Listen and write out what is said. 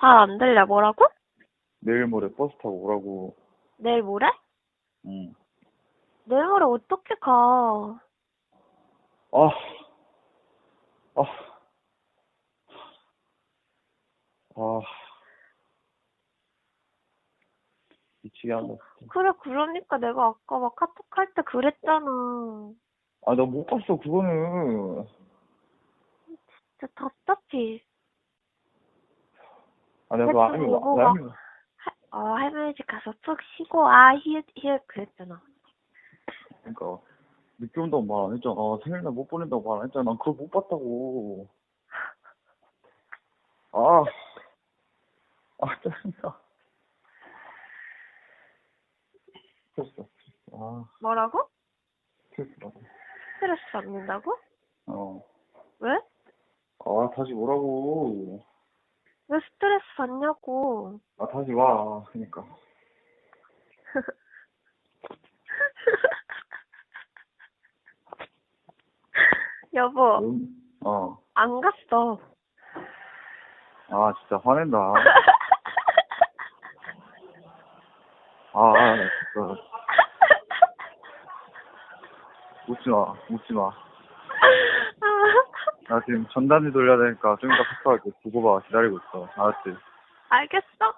잘 안 들려. 뭐라고? 내일 모레 버스 타고 오라고. 내일 모레? 응. 내일 모레 어떻게 가? 아, 아, 아, 미치게 한다. 진짜. 그래, 그러니까 내가 아까 막 카톡 할 때 그랬잖아. 아, 나 못 봤어, 그거는. 진짜 답답해. 아, 내가 그 대충 알면, 이거가- 알면, 할- 어, 할머니 집 가서 푹 쉬고, 아, 히읗, 히읗, 그랬잖아. 그러니까, 늦게 온다고 말 안 했잖아. 생일날 못 보낸다고 말 안 했잖아. 난 그걸 못 봤다고. 아, 아, 짜증나. 스트레스. 아, 뭐라고? 받아. 스트레스 받는다고? 어. 왜? 아, 다시 오라고. 왜 스트레스 받냐고. 아, 다시 와. 그니까. 여보, 응? 어. 안 갔어. 아, 진짜 화낸다. 아, 아, 나 진짜. 웃지 마, 웃지 마. 나 지금 전단지 돌려야 되니까 좀 이따 카톡할게. 두고 봐, 기다리고 있어. 알았지? 알겠어?